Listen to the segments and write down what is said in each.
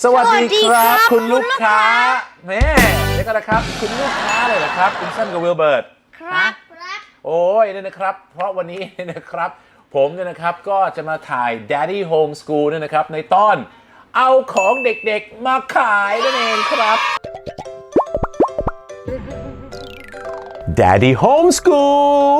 สวัสดีสวัสดีคครัรับบคุณลูกค้าคุณลูกค้าแม่เดี๋ยวกันนะครับ คุณลูกค้าเลยเหรอครับ คุณสั้นกับวิลเบิร์ตครับโอ้ยเนี่ยนะครับ เพราะวันนี้เนี่ยนะครับ ผมเนี่ยนะครับก็จะมาถ่าย Daddy Home School เนี่ยนะครับ ในตอนเอาของเด็กๆมาขายนั่นเองครับ Daddy Home School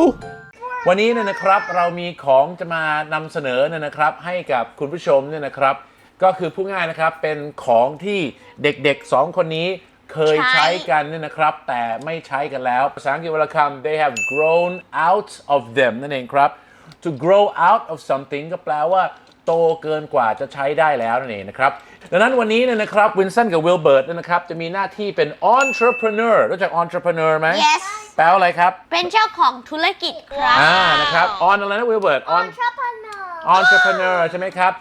วันนี้เนี่ยนะครับเรามีของจะมานำเสนอเนี่ยนะครับ ให้กับคุณผู้ชมเนี่ยนะครับ ก็คือพูดง่ายนะครับเป็นของที่เด็กๆสองคนนี้เคยใช้ใช้กันเนี่ยนะครับ แต่ไม่ใช้กันแล้ว ภาษาอังกฤษวลคำ they have grown out of them นั่นเองครับ to grow out of something ก็แปลว่าโตเกินกว่าจะใช้ได้แล้วนั่นเองนะครับ ดังนั้นวันนี้เนี่ยนะครับวินสันกับวิลเบิร์ตเนี่ยนะครับ จะมีหน้าที่เป็น entrepreneur รู้จัก entrepreneur ไหม yes แปลว่าอะไรครับ เป็นเจ้าของธุรกิจครับ อ่า นะครับ on อะไรนะวิลเบิร์ต on entrepreneur entrepreneur ใช่ไหมครับ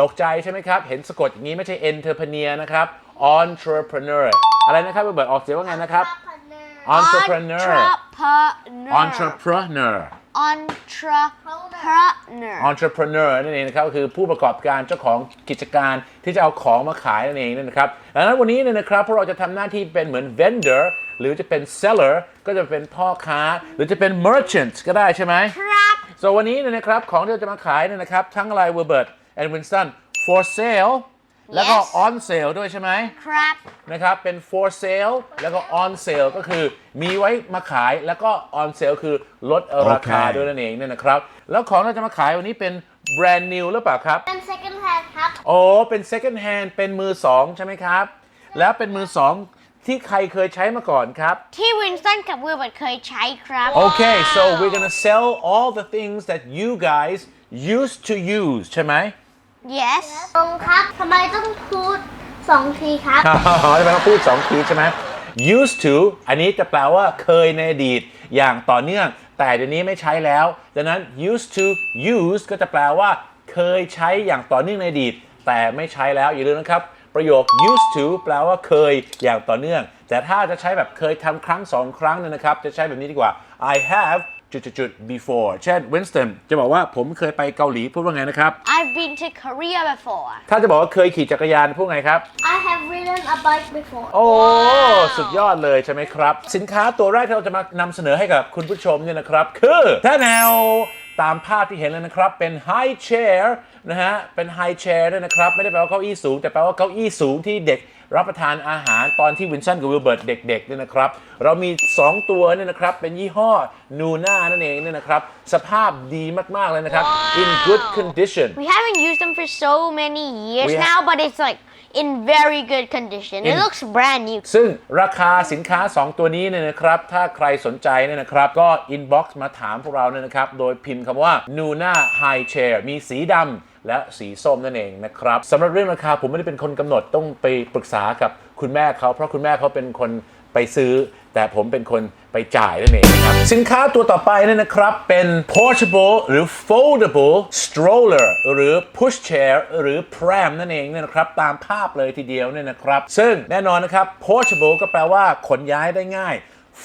ตกใจใช่ไหมครับ เห็นสะกดอย่างนี้ไม่ใช่ entrepreneur นะครับ entrepreneur อะไรนะครับวิลเบิร์ตออกเสียงว่าไงนะครับ entrepreneur entrepreneur entrepreneur entrepreneur entrepreneur นั่นเองนะครับก็คือผู้ประกอบการเจ้าของกิจการที่จะเอาของมาขายนั่นเองนะครับดังนั้นวันนี้เนี่ยนะครับพวกเราจะทำหน้าที่เป็นเหมือน vendor หรือจะเป็น seller ก็จะเป็นพ่อค้า หรือจะเป็น merchant ก็ได้ใช่ไหมครับ so วันนี้เนี่ยนะครับของที่เราจะมาขายเนี่ยนะครับทั้งอะไร Wilbert and Winston for sale แล้วก็ Yes on sale ด้วยใช่ไหม ครับ นะครับ เป็น for sale แล้วก็ on sale ก็คือมีไว้มาขายแล้วก็ on sale คือลดราคาโอเค ด้วยนั่นเองเนี่ยนะครับ แล้วของเราจะมาขายวันนี้เป็น brand new หรือเปล่าครับ เป็น second hand ครับ โอ้เป็น second hand เป็นมือสองใช่ไหมครับ แล้วเป็นมือสองที่ใครเคยใช้มาก่อนครับ ที่วินสันกับวิลเบิร์ตเคยใช้ครับ Okay so we're gonna sell all the things that you guys used to use ใช่ไหม yes ตรงครับทำไมต้องพูดสองทีครับ อ๋อจะมาพูดสองทีใช่ไหม used to อันนี้จะแปลว่าเคยในอดีตอย่างต่อเนื่อง แต่เดี๋ยวนี้ไม่ใช้แล้ว ดังนั้น used to use ก็จะแปลว่า เคยใช้อย่างต่อเนื่องในอดีต แต่ไม่ใช้แล้วอย่าลืมนะครับ ประโยค used to แปลว่าเคยอย่างต่อเนื่อง แต่ถ้าจะใช้แบบเคยทำครั้งสองครั้งเนี่ยนะครับ จะใช้แบบนี้ดีกว่า I have จุดๆๆ before เช่น Winston จะบอกว่าผมเคยไปเกาหลีพูดว่าไงนะครับ I've been to Korea before ถ้าจะบอกว่าเคยขี่จักรยานพูดไงครับ I have ridden a bike before โอ้ สุดยอดเลยใช่ไหมครับ สินค้าตัวแรกที่เราจะมานำเสนอให้กับคุณผู้ชมเนี่ยนะครับ คือถ้าแนวตามภาพที่เห็นเลยนะครับ เป็น high chair นะฮะ เป็น high chair ด้วยนะครับ ไม่ได้แปลว่าเก้าอี้สูง แต่แปลว่าเก้าอี้สูงที่เด็ก รับประทานอาหารตอนที่วินสันกับวิลเบิร์ตเด็กๆเนี่ยนะครับ เรามี 2 ตัวเนี่ยนะครับ เป็นยี่ห้อนูน่านั่นเองเนี่ยนะครับ สภาพดีมากๆเลยนะครับ in good condition we haven't used them for so many years We ha- now but it's like in very good condition it In- looks brand new ซึ่งราคาสินค้า 2 ตัวนี้เนี่ยนะครับ ถ้าใครสนใจเนี่ยนะครับ ก็ inbox มาถามพวกเราเนี่ยนะครับ โดยพิมพ์คำว่า Nuna High Chair มีสีดำและสีส้มนั่นเองนะครับสำหรับเรื่องราคาผมไม่ได้เป็นคนกำหนดต้องไปปรึกษากับคุณแม่เขา เพราะคุณแม่เขาเป็นคน ไปซื้อ แต่ผมเป็นคนไปจ่ายนั่นเองนะครับ สินค้าตัวต่อไปเนี่ยนะครับเป็น portable หรือ foldable stroller หรือ push chair หรือ pram นั่นเองเนี่ยนะครับ ตามภาพเลยทีเดียวเนี่ยนะครับ ซึ่งแน่นอนนะครับ portable ก็แปลว่าขนย้ายได้ง่าย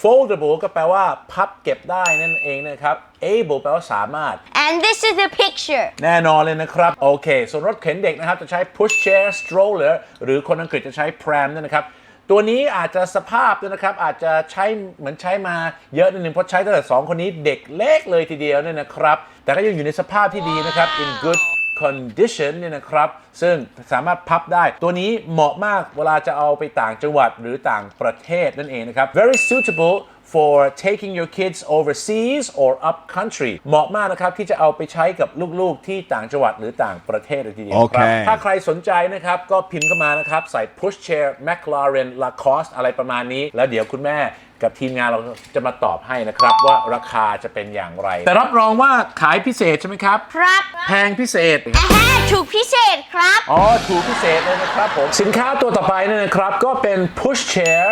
foldable ก็แปลว่าพับเก็บได้นั่นเองนะครับ able แปลว่าสามารถ and this is the picture แน่นอนเลยนะครับ โอเค ส่วนรถเข็นเด็กนะครับ จะใช้ push chair stroller หรือคนอังกฤษจะใช้ pram เนี่ยนะครับ ตัวนี้อาจจะสภาพเนี่ยนะครับอาจจะใช้เหมือนใช้มาเยอะนิดนึงเพราะใช้ตั้งแต่สองคนนี้เด็กเล็กเลยทีเดียวเนี่ยนะครับ แต่ก็ยังอยู่ในสภาพที่ดีนะครับ in good condition เนี่ยนะครับ ซึ่งสามารถพับได้ ตัวนี้เหมาะมากเวลาจะเอาไปต่างจังหวัดหรือต่างประเทศนั่นเองนะครับ very suitable for taking your kids overseas or up country เหมาะมากนะครับ ที่จะเอาไปใช้กับลูกๆ ที่ต่างจังหวัดหรือต่างประเทศเลยทีเดียวครับโอเคถ้าใครสนใจนะครับ ก็พิมพ์เข้ามานะครับ ใส่ push chair McLaren Lacoste อะไรประมาณนี้ แล้วเดี๋ยวคุณแม่ กับทีมงานเราจะมาตอบให้นะครับว่าราคาจะเป็นอย่างไร แต่รับรองว่าขายพิเศษใช่ไหมครับ ครับแพงพิเศษอาฮะถูกพิเศษครับ อ๋อ ถูกพิเศษเลยนะครับผม สินค้าตัวต่อไปเนี่ยนะครับ ก็เป็น push chair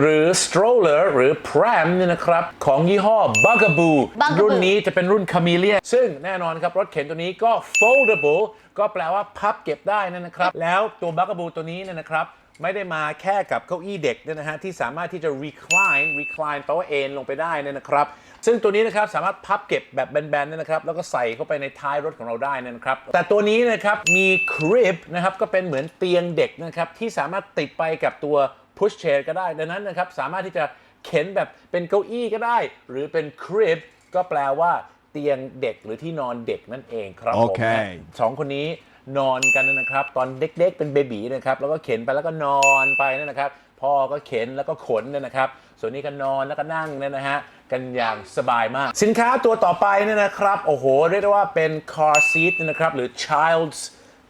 หรือ stroller หรือ pram เนี่ยนะครับ ของยี่ห้อ Bugaboo Bugaboo รุ่นนี้จะเป็นรุ่น Chameleon ซึ่งแน่นอนครับ รถเข็นตัวนี้ก็ foldable ก็แปลว่าพับเก็บได้นั่นนะครับ แล้วตัว Bugaboo ตัวนี้เนี่ยนะครับ ไม่ได้มาแค่กับเก้าอี้เด็กเนี่ยนะฮะที่สามารถที่จะ recline recline แปลว่าเอนลงไปได้เนี่ยนะครับ ซึ่งตัวนี้นะครับสามารถพับเก็บแบบแบนๆเนี่ยนะครับแล้วก็ใส่เข้าไปในท้ายรถของเราได้เนี่ยนะครับ แต่ตัวนี้นะครับมี crib นะครับก็เป็นเหมือนเตียงเด็กนะครับที่สามารถติดไปกับตัว push chair ก็ได้ดังนั้นนะครับสามารถที่จะเข็นแบบเป็นเก้าอี้ก็ได้ หรือเป็น crib ก็แปลว่าเตียงเด็กหรือที่นอนเด็กนั่นเองครับผมโอเคสองคนนี้ นอนกันนะครับ ตอนเด็กๆเป็นเบบีนะครับแล้วก็เข็นไปแล้วก็นอนไปนั่นนะครับพ่อก็เข็นแล้วก็ขนเนยนะครับ ส่วนนี้ก็นอนแล้วก็นั่งเนี่ยนะฮะกันอย่างสบายมาก สินค้าตัวต่อไปเนี่ยนะครับ โอ้โห เรียกได้ว่าเป็น car seat เนี่ยนะครับ หรือ child's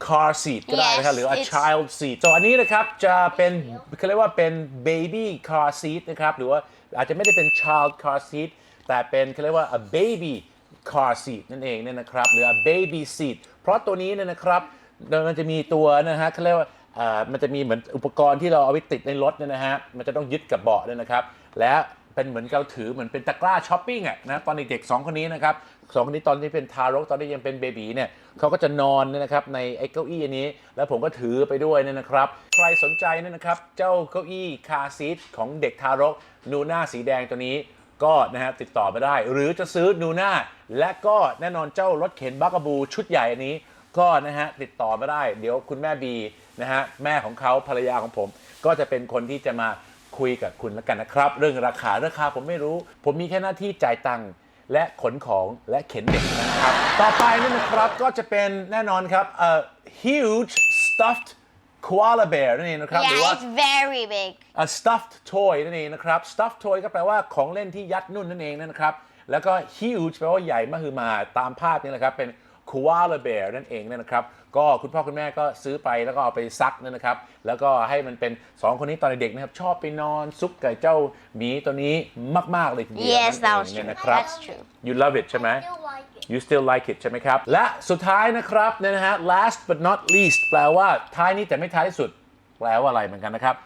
car seat ก็ได้นะครับ Yes, หรือว่า it's- child seat ส่วนอันนี้นะครับจะเป็นเขาเรียกว่าเป็น baby car seat นะครับ หรือว่าอาจจะไม่ได้เป็น child car seat แต่เป็นเขาเรียกว่า a baby car seat นั่นเองเนี่ยนะครับ หรือ a baby seat เพราะตัวนี้เนี่ยนะครับมันจะมีตัวนะฮะเขาเรียกว่าอ่อมันจะมีเหมือนอุปกรณ์ที่เราเอาไว้ติดในรถเนี่ยนะฮะมันจะต้องยึดกับเบาะเนี่ยนะครับ และเป็นเหมือนเราถือเหมือนเป็นตะกร้าช้อปปิ้งอะนะตอนเด็กๆสองคนนี้นะครับสองคนนี้ตอนที่เป็นทารกตอนที่ยังเป็นเบบีเนี่ยเขาก็จะนอนเนี่ยนะครับในไอ้เก้าอี้อันนี้ แล้วผมก็ถือไปด้วยเนี่ยนะครับ ใครสนใจเนี่ยนะครับ เจ้าเก้าอี้คาร์ซีทของเด็กทารกนูน่าสีแดงตัวนี้ ก็นะฮะติดต่อมาได้ หรือจะซื้อนูน่าและก็แน่นอนเจ้ารถเข็นบักกะบู ชุดใหญ่อันนี้ ก็นะฮะติดต่อมาได้ เดี๋ยวคุณแม่บีนะฮะแม่ของเขาภรรยาของผม ก็จะเป็นคนที่จะมาคุยกับคุณแล้วกันนะครับ เรื่องราคาราคาผมไม่รู้ ผมมีแค่หน้าที่จ่ายตังค์และขนของและเข็นเด็กนะครับ ต่อไปนี่นะครับก็จะเป็นแน่นอนครับเอ่อ huge stuffed koala bear นั่นเองนะครับหรือ Yeah, ว่า it's very big. a stuffed toy นั่นเองนะครับ stuffed toy ก็แปลว่าของเล่นที่ยัดนุ่นนั่นเองนะครับ แล้วก็ huge แปลว่าใหญ่มหึมาตามภาพนี่แหละครับ เป็น koala bear นั่นเองนะครับ ก็คุณพ่อคุณแม่ก็ซื้อไปแล้วก็เอาไปซักนั่นนะครับ แล้วก็ให้มันเป็น 2 คนนี้ตอนเด็กๆนะครับ ชอบไปนอนซุกกับเจ้าหมีตัวนี้มาก ๆ เลยทีเดียว Yes, นั่ that น was เอง true. เนี่ยนะครับ That's true. you love it ใช่ไหม still like it you still like it ใช่ไหมครับ และสุดท้ายนะครับเนี่ยนะฮะ last but not least แปลว่าท้ายนี้แต่ไม่ท้ายที่สุด แปลว่าอะไรเหมือนกันนะครับ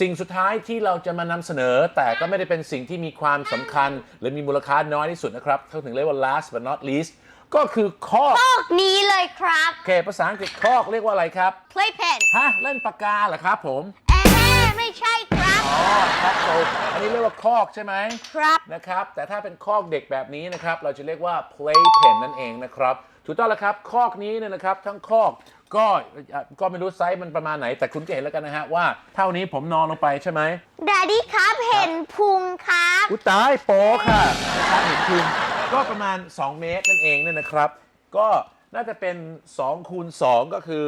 สิ่งสุดท้ายที่เราจะมานำเสนอ แต่ก็ไม่ได้เป็นสิ่งที่มีความสำคัญ หรือมีมูลค่าน้อยที่สุดนะครับเขาถึงเรียกว่า last but not least ก็คือคอกพวกนี้เลยครับโอเคภาษาอังกฤษคอกเรียกว่าอะไรครับ playpen ฮะเล่นปากกาเหรอครับผม เอ๊ะไม่ใช่ครับ อ๋อครับผมอันนี้เรียกว่าคอกใช่ไหมครับ นะครับ แต่ถ้าเป็นคอกเด็กแบบนี้นะครับ เราจะเรียกว่า playpen นั่นเองนะครับ ถูกต้องแล้วครับคอกนี้เนี่ยนะครับ ทั้งคอกก็อะก็ไม่รู้ไซส์มันประมาณไหน แต่คุณจะเห็นแล้วกันนะฮะว่าเท่านี้ผมนอนลงไปใช่ไหมดดดี้ครับเห็นพุงครับ อุยตายโป๊ค่ะนะครับเห็นคุณก็ประมาณ 2 เมตรนั่นเองเนี่ยนะครับ ก็น่าจะเป็น2คูณ2ก็คือ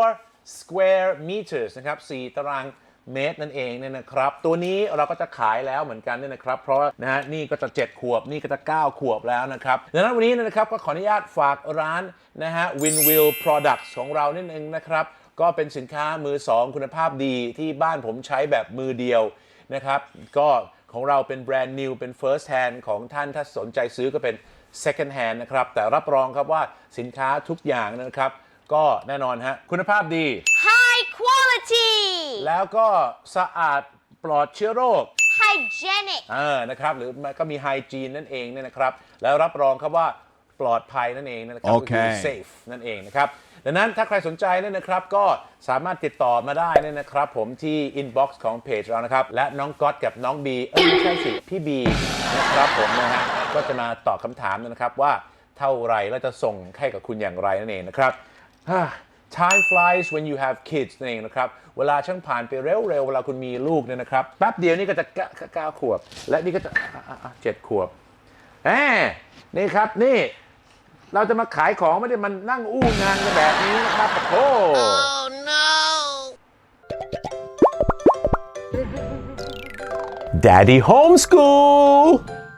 4 square meters นะครับ 4 ตาราง เมตรนั่นเองเนี่ยนะครับ ตัวนี้เราก็จะขายแล้วเหมือนกันเนี่ยนะครับ เพราะนะฮะนี่ก็จะ 7 ขวบ นี่ก็จะ 9 ขวบแล้วนะครับดังนั้นวันนี้นะครับก็ขออนุญาตฝากร้านนะฮะ Winwill Products ของเรานิดนึงนะครับ ก็เป็นสินค้ามือ 2 คุณภาพดีที่บ้านผมใช้แบบมือเดียวนะครับ ก็ของเราเป็นแบรนด์ new เป็น first hand ของท่านถ้าสนใจซื้อก็เป็น second hand นะครับ แต่รับรองครับว่าสินค้าทุกอย่างนะครับ ก็แน่นอนฮะคุณภาพดี high quality แล้วก็สะอาดปลอดเชื้อโรค hygienic เออนะครับหรือก็มีไฮจีนนั่นเองเนี่ยนะครับ แล้วรับรองครับว่าปลอดภัยนั่นเองนะครับโอก็เคคือ safe นั่นเองนะครับ ดังนั้นถ้าใครสนใจเนี่ยนะครับ ก็สามารถติดต่อมาได้เนี่ยนะครับ ผมที่ inbox ของเพจเรานะครับ และน้องก๊อตกับน้องบีเอ้ยไม่ใช่สิ พี่บีนะครับผมนะฮะก็จะมาตอบคำถามนะครับว่าเท่าไหรแล้วจะส่งให้กับคุณอย่างไรนั่นเองนะครับ Time flies when you have kids นั่นเองนะครับ เวลาช่างผ่านไปเร็วๆ เวลาคุณมีลูกเนี่ยนะครับ แป๊บเดียวนี่ก็จะเก้าเก้าขวบ และนี่ก็จะอะอะอะเจ็ดขวบแหมนี่ครับ นี่ เราจะมาขายของไม่ได้มันนั่งอู้งานกันแบบนี้นะครับโอ้โห oh no Daddy Homeschool